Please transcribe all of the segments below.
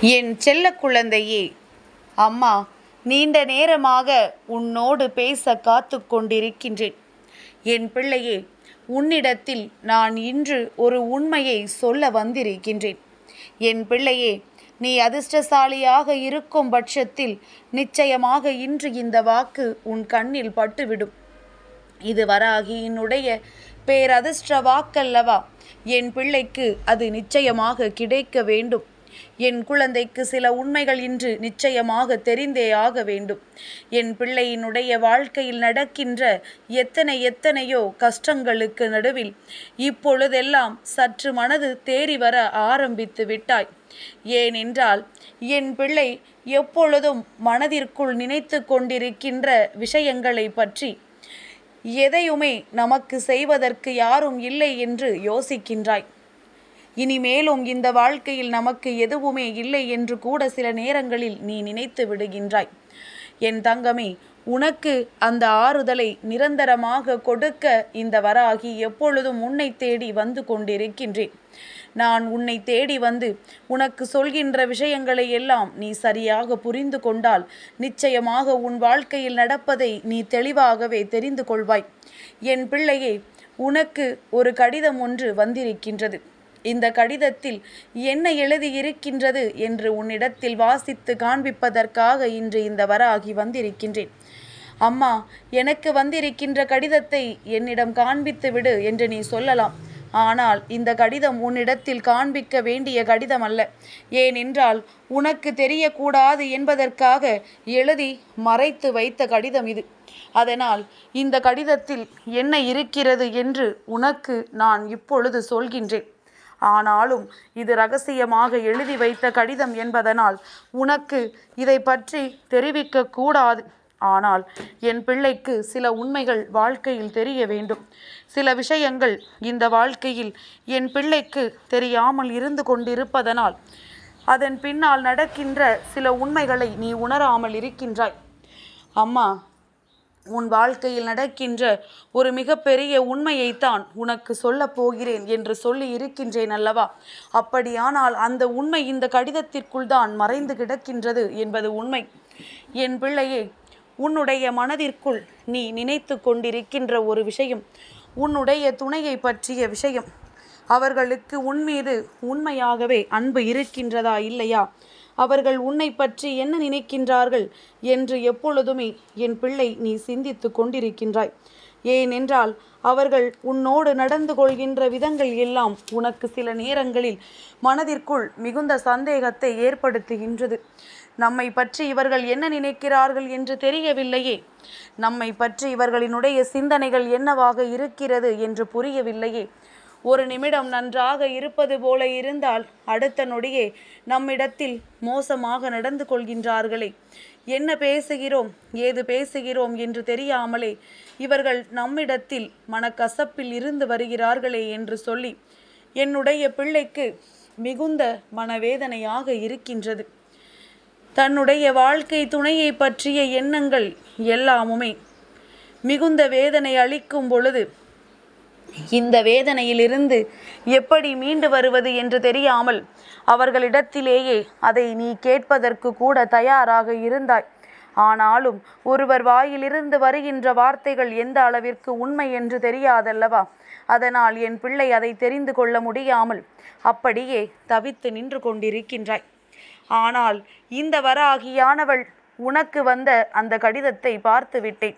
என் செல்ல குழந்தையே அம்மா நீண்ட நேரமாக உன்னோடு பேச காத்து கொண்டிருக்கின்றேன். என் பிள்ளையே உன்னிடத்தில் நான் இன்று ஒரு உண்மையை சொல்ல வந்திருக்கின்றேன். என் பிள்ளையே நீ அதிர்ஷ்டசாலியாக இருக்கும் பட்சத்தில் நிச்சயமாக இன்று இந்த வாக்கு உன் கண்ணில் பட்டுவிடும். இது வராகியினுடைய பேரதிர்ஷ்ட வாக்கல்லவா? என் பிள்ளைக்கு அது நிச்சயமாக கிடைக்க வேண்டும். என் குழந்தைக்கு சில உண்மைகள் இன்று நிச்சயமாக தெரிந்தே ஆக வேண்டும். என் பிள்ளையினுடைய வாழ்க்கையில் நடக்கின்ற எத்தனை எத்தனையோ கஷ்டங்களுக்கு நடுவில் இப்பொழுதெல்லாம் சற்று மனது தேறி வர ஆரம்பித்து விட்டாய். ஏனென்றால் என் பிள்ளை எப்பொழுதும் மனதிற்குள் நினைத்து கொண்டிருக்கின்ற விஷயங்களை பற்றி எதையுமே நமக்கு செய்வதற்கு யாரும் இல்லை என்று யோசிக்கின்றாய். இனிமேலும் இந்த வாழ்க்கையில் நமக்கு எதுவுமே இல்லை என்று கூட சில நேரங்களில் நீ நினைத்து விடுகின்றாய். என் தங்கமே உனக்கு அந்த ஆறுதலை நிரந்தரமாக கொடுக்க இந்த வராகி எப்பொழுதும் உன்னை தேடி வந்து கொண்டிருக்கின்றேன். நான் உன்னை தேடி வந்து உனக்கு சொல்கின்ற விஷயங்களை எல்லாம் நீ சரியாக புரிந்து கொண்டால் நிச்சயமாக உன் வாழ்க்கையில் நடப்பதை நீ தெளிவாகவே தெரிந்து கொள்வாய். என் பிள்ளையே உனக்கு ஒரு கடிதம் ஒன்று வந்திருக்கின்றது. இந்த கடிதத்தில் என்ன எழுதியிருக்கின்றது என்று உன்னிடத்தில் வாசித்து காண்பிப்பதற்காக இன்று இந்த வராகி வந்திருக்கின்றேன். அம்மா எனக்கு வந்திருக்கின்ற கடிதத்தை என்னிடம் காண்பித்து விடு என்று நீ சொல்லலாம். ஆனால் இந்த கடிதம் உன்னிடத்தில் காண்பிக்க வேண்டிய கடிதம் அல்ல ஏனென்றால் உனக்கு தெரியக்கூடாது என்பதற்காக எழுதி மறைத்து வைத்த கடிதம் இது. அதனால் இந்த கடிதத்தில் என்ன இருக்கிறது என்று உனக்கு நான் இப்பொழுது சொல்கின்றேன். ஆனாலும் இது ரகசியமாக எழுதி வைத்த கடிதம் என்பதனால் உனக்கு இதை பற்றி தெரிவிக்க கூடாது. ஆனால் என் பிள்ளைக்கு சில உண்மைகள் வாழ்க்கையில் தெரிய வேண்டும். சில விஷயங்கள் இந்த வாழ்க்கையில் என் பிள்ளைக்கு தெரியாமல் இருந்து கொண்டிருப்பதனால் அதன் பின்னால் நடக்கின்ற சில உண்மைகளை நீ உணராமல் இருக்கின்றாய். அம்மா உன் வாழ்க்கையில் நடக்கின்ற ஒரு மிகப்பெரிய உண்மையைத்தான் உனக்கு சொல்லப் போகிறேன் என்று சொல்லி இருக்கின்றேன் அல்லவா? அப்படியானால் அந்த உண்மை இந்த கடிதத்திற்குள் தான் மறைந்து கிடக்கின்றது என்பது உண்மை. என் பிள்ளையே உன்னுடைய மனதிற்குள் நீ நினைத்து கொண்டிருக்கின்ற ஒரு விஷயம் உன்னுடைய துணையை பற்றிய விஷயம். அவர்களுக்கு உன் மீது உண்மையாகவே அன்பு இருக்கின்றதா இல்லையா? அவர்கள் உன்னை பற்றி என்ன நினைக்கின்றார்கள் என்று எப்பொழுதுமே என் பிள்ளை நீ சிந்தித்து கொண்டிருக்கின்றாய். ஏனென்றால் அவர்கள் உன்னோடு நடந்து கொள்கின்ற விதங்கள் எல்லாம் உனக்கு சில நேரங்களில் மனதிற்குள் மிகுந்த சந்தேகத்தை ஏற்படுத்துகின்றது. நம்மை பற்றி இவர்கள் என்ன நினைக்கிறார்கள் என்று தெரியவில்லையே. நம்மை பற்றி இவர்களினுடைய சிந்தனைகள் என்னவாக இருக்கிறது என்று புரியவில்லையே. ஒரு நிமிடம் நன்றாக இருப்பது போல இருந்தால் அடுத்த நொடியே நம்மிடத்தில் மோசமாக நடந்து கொள்கின்றார்களே. என்ன பேசுகிறோம்? ஏது பேசுகிறோம் என்று தெரியாமலே இவர்கள் நம்மிடத்தில் மனக்கசப்பில் இருந்து வருகிறார்களே என்று சொல்லி என்னுடைய பிள்ளைக்கு மிகுந்த மனவேதனையாக இருக்கின்றது. தன்னுடைய வாழ்க்கை துணையை பற்றிய எண்ணங்கள் எல்லாமுமே மிகுந்த வேதனை அளிக்கும் பொழுது இந்த வேதனையிலிருந்து எப்படி மீண்டு வருவது என்று தெரியாமல் அவர்களிடத்திலேயே அதை நீ கேட்பதற்கு கூட தயாராக இருந்தாய். ஆனாலும் ஒருவர் வாயிலிருந்து வருகின்ற வார்த்தைகள் எந்த அளவிற்கு உண்மை என்று தெரியாதல்லவா? அதனால் என் பிள்ளை அதை தெரிந்து கொள்ள முடியாமல் அப்படியே தவித்து நின்று கொண்டிருக்கின்றாய். ஆனால் இந்த வராகியானவள் உனக்கு வந்த அந்த கடிதத்தை பார்த்து விட்டேன்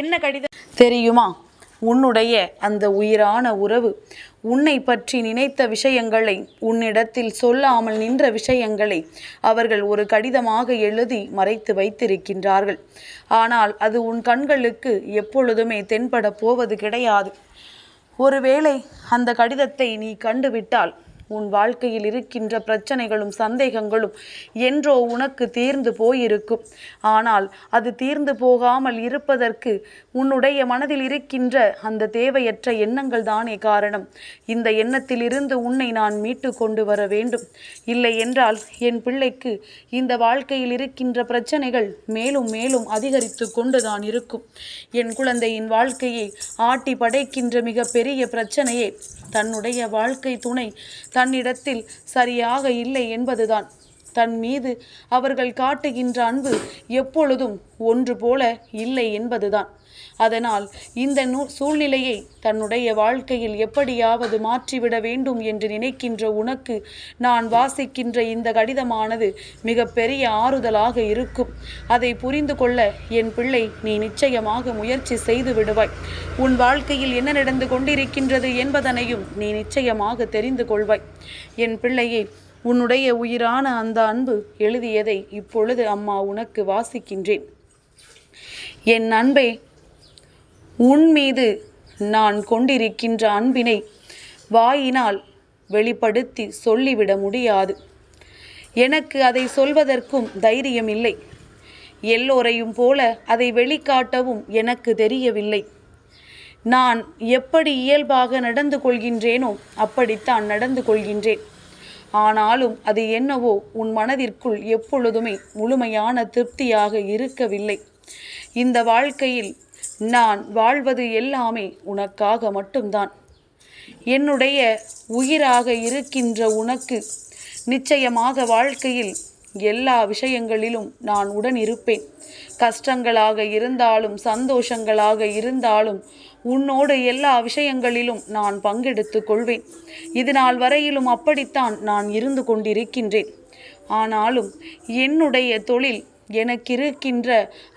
என்ன கடிதம்? தெரியுமா? உன்னுடைய அந்த உயிரான உறவு உன்னை பற்றி நினைத்த விஷயங்களை உன்னிடத்தில் சொல்லாமல் நின்ற விஷயங்களை அவர்கள் ஒரு கடிதமாக எழுதி மறைத்து வைத்திருக்கின்றார்கள். ஆனால் அது உன் கண்களுக்கு எப்பொழுதுமே தென்பட போவது கிடையாது. ஒருவேளை அந்த கடிதத்தை நீ கண்டுவிட்டால் உன் வாழ்க்கையில் இருக்கின்ற பிரச்சனைகளும் சந்தேகங்களும் என்றோ உனக்கு தீர்ந்து போயிருக்கும். ஆனால் அது தீர்ந்து போகாமல் இருப்பதற்கு உன்னுடைய மனதில் இருக்கின்ற அந்த தேவையற்ற எண்ணங்கள் தானே காரணம். இந்த எண்ணத்திலிருந்து உன்னை நான் மீட்டு கொண்டு வர வேண்டும். இல்லை என்றால் என் பிள்ளைக்கு இந்த வாழ்க்கையில் இருக்கின்ற பிரச்சனைகள் மேலும் மேலும் அதிகரித்து கொண்டுதான் இருக்கும். என் குழந்தையின் வாழ்க்கையை ஆட்டி படைக்கின்ற மிக பெரிய பிரச்சனையே தன்னுடைய வாழ்க்கை துணை தன்னிடத்தில் சரியாக இல்லை என்பதுதான். தன் மீது அவர்கள் காட்டுகின்ற அன்பு எப்பொழுதும் ஒன்று போல இல்லை என்பதுதான். அதனால் இந்த நூ சூழ்நிலையை தன்னுடைய வாழ்க்கையில் எப்படியாவது மாற்றிவிட வேண்டும் என்று நினைக்கின்ற உனக்கு நான் வாசிக்கின்ற இந்த கடிதமானது மிக பெரிய ஆறுதலாக இருக்கும். அதை புரிந்து கொள்ள என் பிள்ளை நீ நிச்சயமாக முயற்சி செய்து விடுவாய். உன் வாழ்க்கையில் என்ன நடந்து கொண்டிருக்கின்றது என்பதனையும் நீ நிச்சயமாக தெரிந்து கொள்வாய். என் பிள்ளையை உன்னுடைய உயிரான அந்த அன்பு எழுதியதை இப்பொழுது அம்மா உனக்கு வாசிக்கின்றேன். என் அன்பே உன் மீது நான் கொண்டிருக்கின்ற அன்பினை வாயினால் வெளிப்படுத்தி சொல்லிவிட முடியாது. எனக்கு அதை சொல்வதற்கும் தைரியம் இல்லை எல்லோரையும் போல அதை வெளிக்காட்டவும் எனக்கு தெரியவில்லை. நான் எப்படி இயல்பாக நடந்து கொள்கின்றேனோ அப்படித்தான் நடந்து கொள்கின்றேன். ஆனாலும் அது என்னவோ உன் மனதிற்குள் எப்பொழுதுமே முழுமையான திருப்தியாக இருக்கவில்லை. இந்த வாழ்க்கையில் நான் வாழ்வது எல்லாமே உனக்காக மட்டும்தான். என்னுடைய உயிராக இருக்கின்ற உனக்கு நிச்சயமாக வாழ்க்கையில் எல்லா விஷயங்களிலும் நான் உடன் இருப்பேன். கஷ்டங்களாக இருந்தாலும் சந்தோஷங்களாக இருந்தாலும் உன்னோடு எல்லா விஷயங்களிலும் நான் பங்கெடுத்து கொள்வேன். இது நாள் வரையிலும் அப்படித்தான் நான் இருந்து கொண்டிருக்கின்றேன். ஆனாலும் என்னுடைய தொழில் எனக்கிருக்கின்ற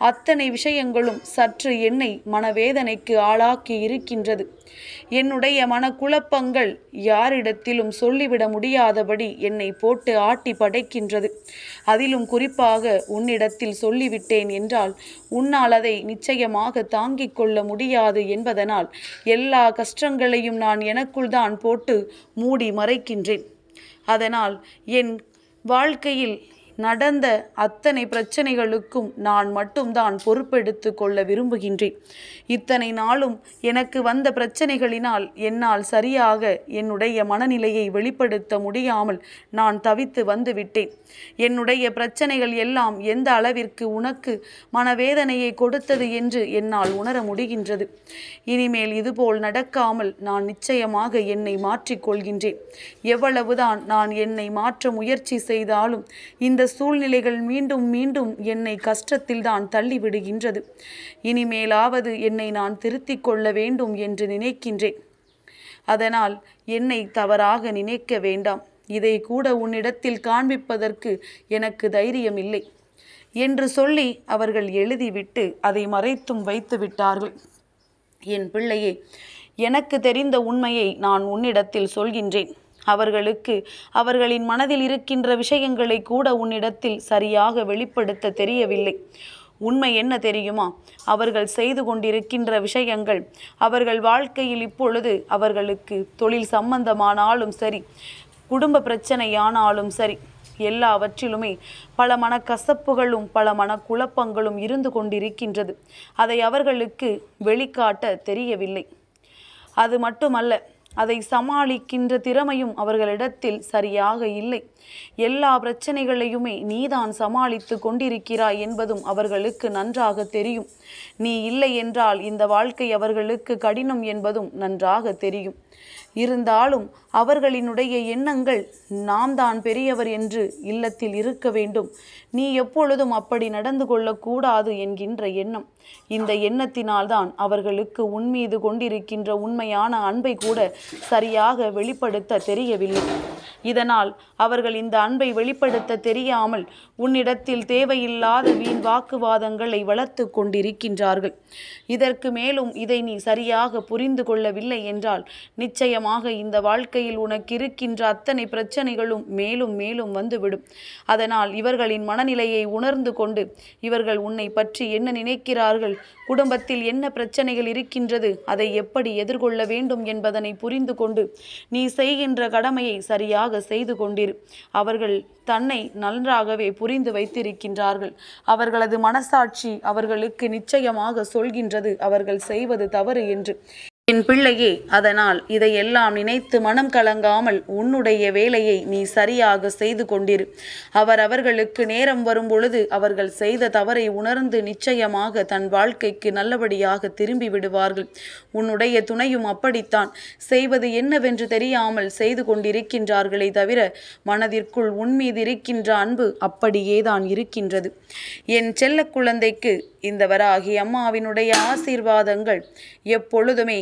அத்தனை விஷயங்களும் சற்று என்னை மனவேதனைக்கு ஆளாக்கி இருக்கின்றது என்னுடைய மனக்குழப்பங்கள் யாரிடத்திலும் சொல்லிவிட முடியாதபடி என்னை போட்டு ஆட்டி படைக்கின்றது. அதிலும் குறிப்பாக உன்னிடத்தில் சொல்லிவிட்டேன் என்றால் உன்னால் அதை நிச்சயமாக தாங்கிக் கொள்ள முடியாது என்பதனால் எல்லா கஷ்டங்களையும் நான் எனக்குள் தான் போட்டு மூடி மறைக்கின்றேன். அதனால் என் வாழ்க்கையில் நடந்த அத்தனை பிரச்சனைகளுக்கும் நான் மட்டும்தான் பொறுப்பெடுத்து கொள்ள விரும்புகின்றேன். இத்தனை நாளும் எனக்கு வந்த பிரச்சனைகளினால் என்னால் சரியாக என்னுடைய மனநிலையை வெளிப்படுத்த முடியாமல் நான் தவித்து வந்துவிட்டேன் என்னுடைய பிரச்சனைகள் எல்லாம் எந்த அளவிற்கு உனக்கு மனவேதனையை கொடுத்தது என்று என்னால் உணர முடிகின்றது. இனிமேல் இதுபோல் நடக்காமல் நான் நிச்சயமாக என்னை மாற்றிக்கொள்கின்றேன் எவ்வளவுதான் நான் என்னை மாற்ற முயற்சி செய்தாலும் இந்த சூழ்நிலைகள் மீண்டும் மீண்டும் என்னை கஷ்டத்தில் தான் தள்ளிவிடுகின்றது. இனிமேலாவது என்னை நான் திருத்திக் கொள்ள வேண்டும் என்று நினைக்கின்றேன். அதனால் என்னை தவறாக நினைக்க வேண்டாம். இதை கூட உன்னிடத்தில் காண்பிப்பதற்கு எனக்கு தைரியம் இல்லை என்று சொல்லி அவர்கள் எழுதிவிட்டு அதை மறைத்தும் வைத்து விட்டார்கள். என் பிள்ளையே எனக்கு தெரிந்த உண்மையை நான் உன்னிடத்தில் சொல்கின்றேன். அவர்களுக்கு அவர்களின் மனதில் இருக்கின்ற விஷயங்களை கூட உன்னிடத்தில் சரியாக வெளிப்படுத்த தெரியவில்லை. உண்மை என்ன தெரியுமா? அவர்கள் செய்து கொண்டிருக்கின்ற விஷயங்கள் அவர்கள் வாழ்க்கையில் இப்பொழுது அவர்களுக்கு தொழில் சம்பந்தமானாலும் சரி குடும்ப பிரச்சனையானாலும் சரி எல்லாவற்றிலுமே பல மனக்கசப்புகளும் பல மனக்குழப்பங்களும் இருந்து கொண்டிருக்கின்றது. அதை அவர்களுக்கு வெளிக்காட்ட தெரியவில்லை. அது மட்டுமல்ல அதை சமாளிக்கின்ற திறமையும் அவர்களிடத்தில் சரியாக இல்லை. எல்லா பிரச்சனைகளையுமே நீதான் சமாளித்து கொண்டிருக்கிறாய் என்பதும் அவர்களுக்கு நன்றாக தெரியும். நீ இல்லை என்றால் இந்த வாழ்க்கை அவர்களுக்கு கடினம் என்பதும் நன்றாக தெரியும். இருந்தாலும் அவர்களினுடைய எண்ணங்கள் நாம் தான் பெரியவர் என்று இல்லத்தில் இருக்க வேண்டும். நீ எப்பொழுதும் அப்படி நடந்து கொள்ளக்கூடாது என்கின்ற எண்ணம். இந்த எண்ணத்தினால்தான் அவர்களுக்கு உன்மீது கொண்டிருக்கின்ற உண்மையான அன்பை கூட சரியாக வெளிப்படுத்த தெரியவில்லை. இதனால் அவர்கள் இந்த அன்பை வெளிப்படுத்த தெரியாமல் உன்னிடத்தில் தேவையில்லாத வீண் வாக்குவாதங்களை வளர்த்து கொண்டிருக்கின்றார்கள். இதற்கு மேலும் இதை நீ சரியாக புரிந்து கொள்ளவில்லை என்றால் நிச்சயமாக இந்த வாழ்க்கையில் உனக்கு இருக்கின்ற அத்தனை பிரச்சனைகளும் மேலும் மேலும் வந்துவிடும். அதனால் இவர்களின் மனநிலையை உணர்ந்து கொண்டு இவர்கள் உன்னை பற்றி என்ன நினைக்கிறார்கள்? குடும்பத்தில் என்ன பிரச்சனைகள் இருக்கின்றது? அதை எப்படி எதிர்கொள்ள வேண்டும் என்பதனை புரிந்து கொண்டு நீ செய்கின்ற கடமையை சரியாக செய்து கொண்டிரு. அவர்கள் தன்னை நன்றாகவே புரிந்து வைத்திருக்கின்றார்கள். அவர்களது மனசாட்சி அவர்களுக்கு நிச்சயமாக சொல்கின்றது. அவர்கள் செய்வது தவறு என்று. என் பிள்ளையே அதனால் இதையெல்லாம் நினைத்து மனம் கலங்காமல் உன்னுடைய வேலையை நீ சரியாக செய்து கொண்டிரு. அவர் அவர்களுக்கு நேரம் வரும் பொழுது அவர்கள் செய்த தவறை உணர்ந்து நிச்சயமாக தன் வாழ்க்கைக்கு நல்லபடியாக திரும்பி விடுவார்கள். உன்னுடைய துணையும் அப்படித்தான். செய்வது என்னவென்று தெரியாமல் செய்து கொண்டிருக்கின்றார்களே தவிர மனதிற்குள் உன்மீது இருக்கின்ற அன்பு அப்படியேதான் இருக்கின்றது. என் செல்ல குழந்தைக்கு இந்த வராகி அம்மாவினுடைய ஆசீர்வாதங்கள் எப்பொழுதுமே